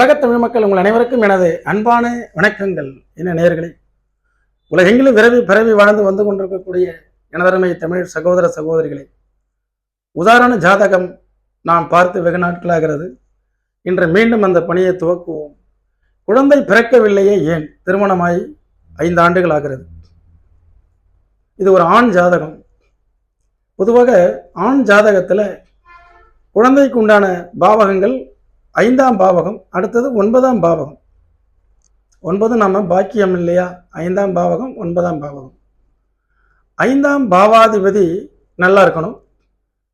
உலகத்தமிழ் மக்கள் உங்கள் அனைவருக்கும் எனது அன்பான வணக்கங்கள். என்ன நேர்களை உலகெங்கிலும் விரவி பிறவி வாழ்ந்து வந்து கொண்டிருக்கக்கூடிய எனதருமை தமிழ் சகோதர சகோதரிகளே உதாரண ஜாதகம் நாம் பார்த்து வெகு நாட்களாகிறது. இன்று மீண்டும் அந்த பணியை துவக்குவோம். குழந்தை பிறக்கவில்லையே ஏன்? திருமணமாய் ஐந்து ஆண்டுகள் ஆகிறது. இது ஒரு ஆண் ஜாதகம். பொதுவாக ஆண் ஜாதகத்தில் குழந்தைக்கு உண்டான பாவகங்கள் ஐந்தாம் பாவகம் அடுத்தது ஒன்பதாம் பாவகம். ஒன்பது நம்ம பாக்கியம் இல்லையா? ஐந்தாம் பாவகம் ஒன்பதாம் பாவகம். ஐந்தாம் பாவாதிபதி நல்லா இருக்கணும்.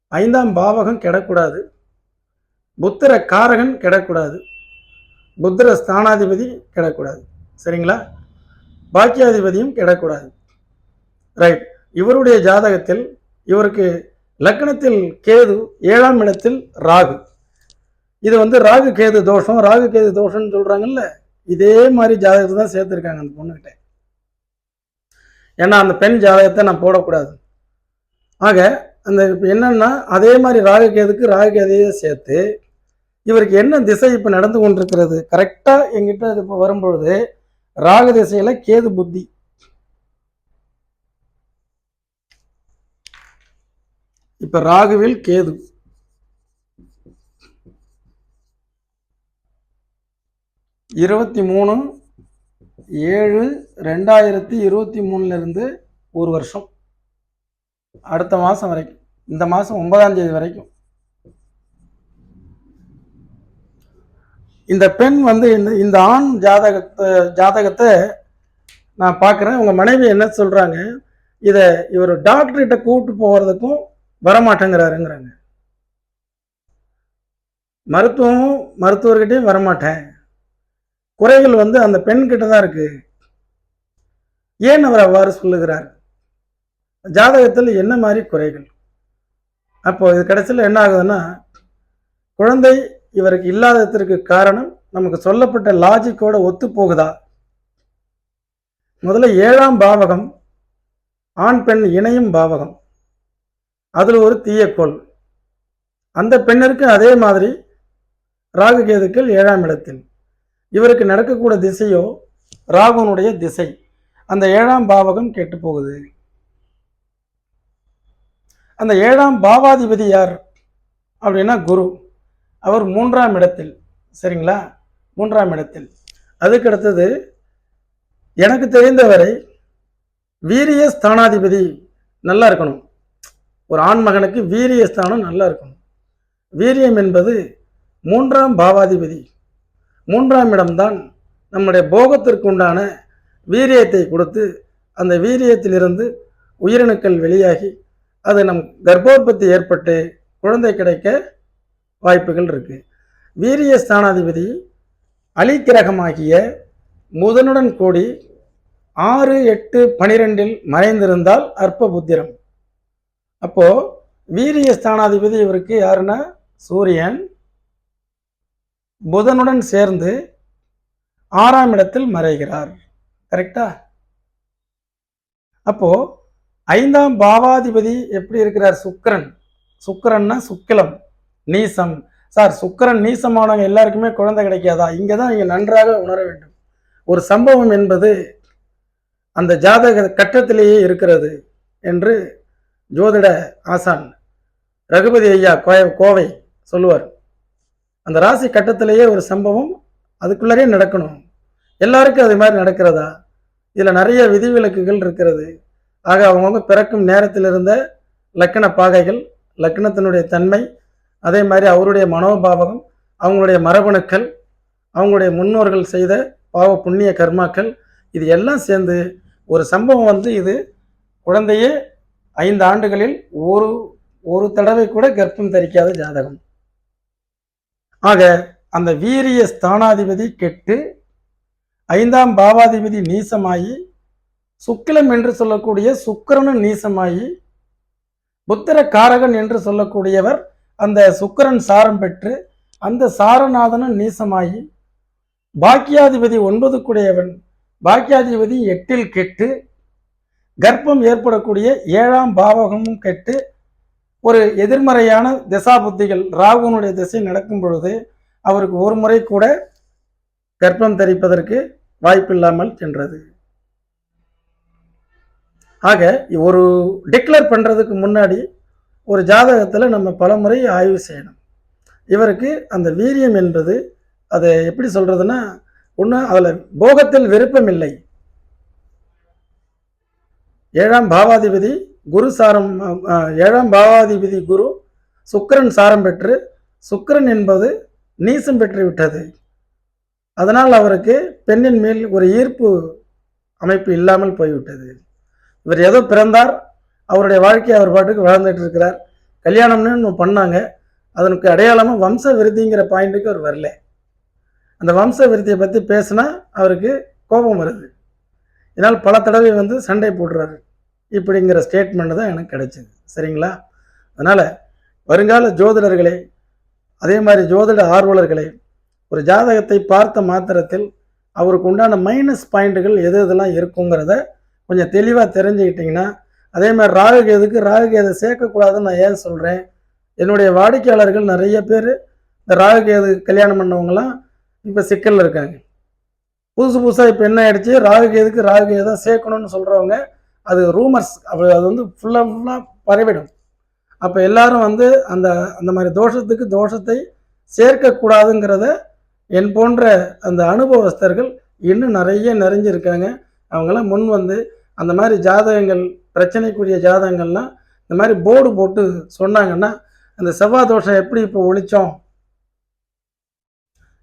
ஐந்தாம் பாவகம் கெடக்கூடாது. புத்திர காரகன் கெடக்கூடாது. புத்திர ஸ்தானாதிபதி கெடக்கூடாது. சரிங்களா? பாக்கியாதிபதியும் கெடக்கூடாது. ரைட் இவருடைய ஜாதகத்தில் இவருக்கு லக்னத்தில் கேது ஏழாம் இடத்தில் ராகு. இது வந்து ராகு கேது தோஷம். ராகு கேது தோஷம்னு சொல்கிறாங்கல்ல இதே மாதிரி ஜாதகத்தை தான் சேர்த்துருக்காங்க அந்த பொண்ணுக்கிட்ட ஏன்னா அந்த பெண் ஜாதகத்தை நான் போடக்கூடாது. ஆக அந்த இப்போ என்னன்னா அதே மாதிரி ராகு கேதுக்கு ராகு கேதையே சேர்த்து இவருக்கு என்ன திசை இப்போ நடந்து கொண்டிருக்கிறது? கரெக்டாக எங்கிட்ட அது இப்போ வரும்பொழுது ராகு திசையில் கேது புத்தி. இப்போ ராகுவில் கேது. இருபத்தி மூணு ஏழு ரெண்டாயிரத்தி இருபத்தி மூணுலேருந்து ஒரு வருஷம். அடுத்த மாதம் வரைக்கும். இந்த மாதம் ஒன்பதாம் தேதி வரைக்கும். இந்த பெண் வந்து இந்த இந்த ஆண் ஜாதகத்தை ஜாதகத்தை நான் பார்க்குறேன் உங்கள் மனைவி என்ன சொல்கிறாங்க இதை இவர் டாக்டர்கிட்ட கூப்பிட்டு போகிறதுக்கும் வரமாட்டேங்கிறாருங்கிறாங்க. மருத்துவமும் மருத்துவர்கிட்டையும் வரமாட்டேன். குறைகள் வந்து அந்த பெண் கிட்ட தான் இருக்கு. ஏன் அவர் அவ்வாறு சொல்லுகிறார்? ஜாதகத்தில் என்ன மாதிரி குறைகள்? அப்போ இது கடைசியில் என்ன ஆகுதுன்னா குழந்தை இவருக்கு இல்லாததற்கு காரணம் நமக்கு சொல்லப்பட்ட லாஜிக்கோட ஒத்து போகுதா முதல்ல ஏழாம் பாவகம் ஆண் பெண் இணையும் பாவகம். அதில் ஒரு தீயக்கோள் அந்த பெண்ணிற்கு அதே மாதிரி ராகு கேதுக்கள் ஏழாம் இடத்தில். இவருக்கு நடக்கக்கூடிய திசையோ ராகுனுடைய திசை. அந்த ஏழாம் பாவகம் கெட்டு போகுது அந்த ஏழாம் பாவாதிபதி யார்? அப்படின்னா குரு. அவர் மூன்றாம் இடத்தில். சரிங்களா? மூன்றாம் இடத்தில். அதுக்கு அடுத்தது எனக்கு தெரிந்தவரை வீரிய ஸ்தானாதிபதி நல்லா இருக்கணும். ஒரு ஆண் மகனுக்கு வீரிய ஸ்தானம் நல்லா இருக்கணும். வீரியம் என்பது மூன்றாம் பாவாதிபதி. மூன்றாம் இடம்தான் நம்முடைய போகத்திற்குண்டான வீரியத்தை கொடுத்து அந்த வீரியத்திலிருந்து உயிரணுக்கள் வெளியாகி அது நம் கர்ப்போற்பத்தி ஏற்பட்டு குழந்தை கிடைக்க வாய்ப்புகள் இருக்குது வீரிய ஸ்தானாதிபதி அலிக்கிரகமாகிய முதனுடன் கூடி ஆறு எட்டு பனிரெண்டில் மறைந்திருந்தால் அற்ப புத்திரம் அப்போது வீரிய ஸ்தானாதிபதி இவருக்கு யாருன்னா? சூரியன். புதனுடன் சேர்ந்து ஆறாம் இடத்தில் மறைகிறார். கரெக்டா அப்போ ஐந்தாம் பாவாதிபதி எப்படி இருக்கிறார்? சுக்கரன். சுக்கரன்னா சுக்கிலம் நீசம். சார் சுக்கரன் நீசமானவங்க எல்லாருக்குமே குழந்தை கிடைக்காதா? இங்கே தான் நீங்கள் நன்றாக உணர வேண்டும். ஒரு சம்பவம் என்பது அந்த ஜாதக கட்டத்திலேயே இருக்கிறது என்று ஜோதிட ஆசான் ரகுபதி ஐயா கோவை சொல்லுவார். அந்த ராசி கட்டத்திலேயே ஒரு சம்பவம் அதுக்குள்ளரே நடக்கணும். எல்லாருக்கும் அது மாதிரி நடக்கிறதா? இதில் நிறைய விதிவிலக்குகள் இருக்கிறது. ஆக அவங்கவுங்க பிறக்கும் நேரத்தில் இருந்த லக்கண பாகைகள் லக்னத்தினுடைய தன்மை அதே மாதிரி அவருடைய மனோபாவகம் அவங்களுடைய மரபணுக்கள் அவங்களுடைய முன்னோர்கள் செய்த பாவ புண்ணிய கர்மாக்கள் இது எல்லாம் சேர்ந்து ஒரு சம்பவம் வந்து இது குழந்தையே ஐந்து ஆண்டுகளில் ஒரு ஒரு தடவை கூட கர்ப்பம் தரிக்காத ஜாதகம். ஆக அந்த வீரிய ஸ்தானாதிபதி கெட்டு ஐந்தாம் பாவாதிபதி நீசமாயி சுக்கிலம் என்று சொல்லக்கூடிய சுக்கரனும் நீசமாயி புத்திர காரகன் என்று சொல்லக்கூடியவர் அந்த சுக்கிரன் சாரம் பெற்று அந்த சாரநாதனும் நீசமாயி பாக்கியாதிபதி ஒன்பதுக்குடையவன் பாக்கியாதிபதி எட்டில் கெட்டு கர்ப்பம் ஏற்படக்கூடிய ஏழாம் பாவகமும் கெட்டு ஒரு எதிர்மறையான திசா புத்திகள் ராகுனுடைய திசை நடக்கும் பொழுது அவருக்கு ஒரு முறை கூட கர்ப்பம் தரிப்பதற்கு வாய்ப்பில்லாமல் சென்றது. ஆக ஒரு டிக்ளேர் பண்ணுறதுக்கு முன்னாடி ஒரு ஜாதகத்தில் நம்ம பலமுறை ஆய்வு செய்யணும். இவருக்கு அந்த வீரியம் என்பது அதை எப்படி சொல்கிறதுன்னா ஒன்று அதில் போகத்தில் விருப்பம் இல்லை ஏழாம் பாவாதிபதி குரு சாரம் ஏழாம் பாவாதிபதி குரு சுக்கிரன் சாரம் பெற்று சுக்கிரன் என்பது நீசம் பெற்றுவிட்டது அதனால் அவருக்கு பெண்ணின் மேல் ஒரு ஈர்ப்பு அமைப்பு இல்லாமல் போய்விட்டது. இவர் ஏதோ பிறந்தார் அவருடைய வாழ்க்கையை அவர் பாட்டுக்கு வாழ்ந்துட்டு இருக்கிறார். கல்யாணம்னு பண்ணாங்க அதனுக்கு அடையாளமாக வம்ச விருத்திங்கிற பாயிண்ட்டுக்கு அவர் வரல. அந்த வம்ச விருத்தியை பற்றி பேசினா அவருக்கு கோபம் வருது. இதனால் பல தடவை வந்து சண்டை போடுறாரு. இப்படிங்கிற ஸ்டேட்மெண்ட் தான் எனக்கு கிடைச்சிது. சரிங்களா? அதனால் வருங்கால ஜோதிடர்களே அதே மாதிரி ஜோதிட ஆர்வலர்களே ஒரு ஜாதகத்தை பார்த்த மாத்திரத்தில் அவருக்கு உண்டான மைனஸ் பாயிண்ட்டுகள் எது எதெல்லாம் இருக்குங்கிறத கொஞ்சம் தெளிவாக தெரிஞ்சுக்கிட்டிங்கன்னா அதே மாதிரி ராகு கேதுக்கு ராகு கேதை சேர்க்கக்கூடாதுன்னு நான் ஏன் சொல்கிறேன் என்னுடைய வாடிக்கையாளர்கள் நிறைய பேர் இந்த ராகு கேது கல்யாணம் பண்ணவங்கலாம் இப்போ சிக்கலில் இருக்காங்க. புதுசு புதுசாக இப்போ என்ன ஆயிடுச்சு? ராகு கேதுக்கு ராகு கேது தான் சேர்க்கணும்னு சொல்கிறவங்க அது ரூமர்ஸ் அப்படி அது வந்து ஃபுல்லாக ஃபுல்லாக பரவிடும். அப்போ எல்லாரும் வந்து அந்த அந்த மாதிரி தோஷத்துக்கு தோஷத்தை சேர்க்கக்கூடாதுங்கிறத என் போன்ற அந்த அனுபவஸ்தர்கள் இன்னும் நிறைய நிறைஞ்சிருக்காங்க. அவங்களாம் முன் வந்து அந்த மாதிரி ஜாதகங்கள் பிரச்சனைக்குரிய ஜாதகங்கள்லாம் இந்த மாதிரி போர்டு போட்டு சொன்னாங்கன்னா அந்த செவ்வாய் தோஷம் எப்படி இப்போ ஒழிச்சோம்?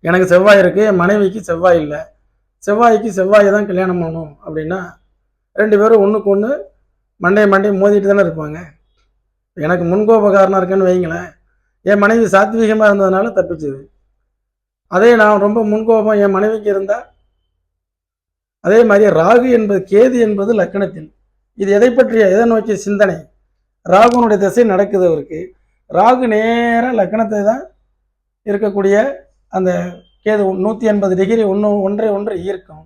எனக்கு செவ்வாய் இருக்குது என் மனைவிக்கு செவ்வாய் இல்லை. செவ்வாய்க்கு செவ்வாயை தான் கல்யாணம் பண்ணணும் அப்படின்னா ரெண்டு பேரும் ஒன்றுக்கு ஒன்று மண்டையை மண்டையை மோதிட்டு தானே இருப்பாங்க. எனக்கு முன்கோபக்காரனாக இருக்கேன்னு வைங்களேன். என் மனைவி சாத்வீகமாக இருந்ததுனால தப்பிச்சுது. அதே நான் ரொம்ப முன்கோபம் என் மனைவிக்கு இருந்தால் அதே மாதிரி ராகு என்பது கேது என்பது லக்கணத்தில். இது எதை பற்றிய எதை நோக்கிய சிந்தனை? ராகுனுடைய திசை நடக்குது அவருக்கு. ராகு நேராக லக்கணத்தை தான் இருக்கக்கூடிய அந்த கேது நூற்றி எண்பது டிகிரி ஒன்று ஒன்றை ஒன்று ஈர்க்கும்.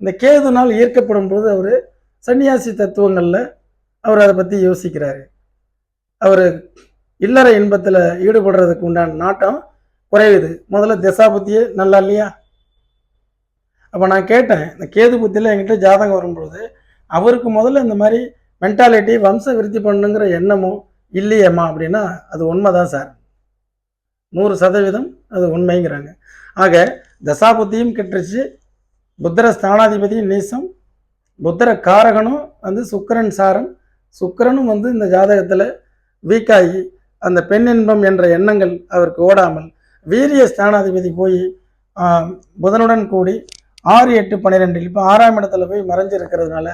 இந்த கேதுனால் ஈர்க்கப்படும் போது அவர் சன்னியாசி தத்துவங்களில் அவர் அதை பற்றி யோசிக்கிறாரு. அவர் இல்லற இன்பத்தில் ஈடுபடுறதுக்கு உண்டான நாட்டம் குறையுது. முதல்ல திசாபுத்தியே நல்லா இல்லையா? அப்போ நான் கேட்டேன் இந்த கேது புத்தியில் என்கிட்ட ஜாதகம் வரும்பொழுது அவருக்கு முதல்ல இந்த மாதிரி மென்டாலிட்டி வம்ச விருத்தி பண்ணுங்கிற எண்ணமும் இல்லையேம்மா அப்படின்னா அது உண்மை தான் சார். நூறு சதவீதம் அது உண்மைங்கிறாங்க. ஆக தசாபுத்தியும் கெட்டுருச்சு. புத்திர ஸ்தானாதிபதியும் நீசம் புத்திர காரகனும் வந்து சுக்கரன் சாரன் சுக்கிரனும் வந்து இந்த ஜாதகத்தில் வீக்காகி அந்த பெண் இன்பம் என்ற எண்ணங்கள் அவருக்கு ஓடாமல் வீரிய ஸ்தானாதிபதி போய் புதனுடன் கூடி ஆறு எட்டு பன்னிரெண்டில் இப்போ ஆறாம் இடத்துல போய் மறைஞ்சிருக்கிறதுனால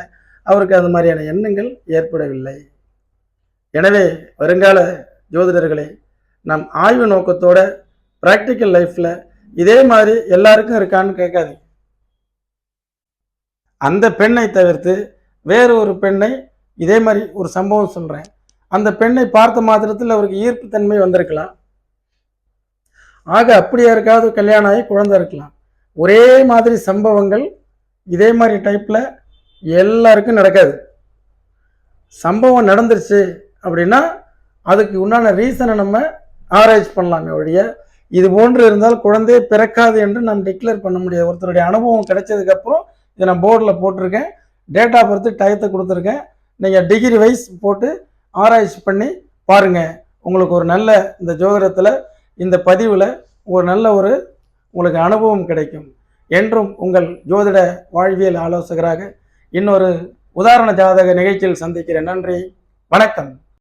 அவருக்கு அது மாதிரியான எண்ணங்கள் ஏற்படவில்லை. எனவே வருங்கால ஜோதிடர்களை நம் ஆய்வு நோக்கத்தோட ப்ராக்டிக்கல் லைஃப்பில் இதே மாதிரி எல்லாருக்கும் இருக்கான்னு கேட்காது அந்த பெண்ணை தவிர்த்து வேறு ஒரு பெண்ணை இதே மாதிரி ஒரு சம்பவம் சொல்கிறேன் அந்த பெண்ணை பார்த்த மாத்திரத்தில் அவருக்கு ஈர்ப்புத்தன்மை வந்திருக்கலாம். ஆக அப்படி யாருக்காவது கல்யாணம் ஆகி குழந்தை இருக்கலாம். ஒரே மாதிரி சம்பவங்கள் இதே மாதிரி டைப்பில் எல்லாருக்கும் நடக்காது. சம்பவம் நடந்துருச்சு அப்படின்னா அதுக்கு உண்டான ரீசனை நம்ம ஆராய்ச்சி பண்ணலாமே ஒழிய இது போன்று இருந்தால் குழந்தையே பிறக்காது என்று நாம் டிக்ளேர் பண்ண முடியாது. ஒருத்தருடைய அனுபவம் கிடைச்சதுக்கப்புறம் இதை நான் போர்டில் போட்டிருக்கேன். டேட்டா பொறுத்து டயத்தை கொடுத்துருக்கேன். நீங்கள் டிகிரி வைஸ் போட்டு ஆராய்ச்சி பண்ணி பாருங்கள் உங்களுக்கு ஒரு நல்ல இந்த ஜோதிடத்தில் இந்த பதிவில் ஒரு நல்ல ஒரு உங்களுக்கு அனுபவம் கிடைக்கும். என்றும் உங்கள் ஜோதிட வாழ்வியல் ஆலோசகராக இன்னொரு உதாரண ஜாதக நிகழ்ச்சியில் சந்திக்கிறேன். நன்றி. வணக்கம்.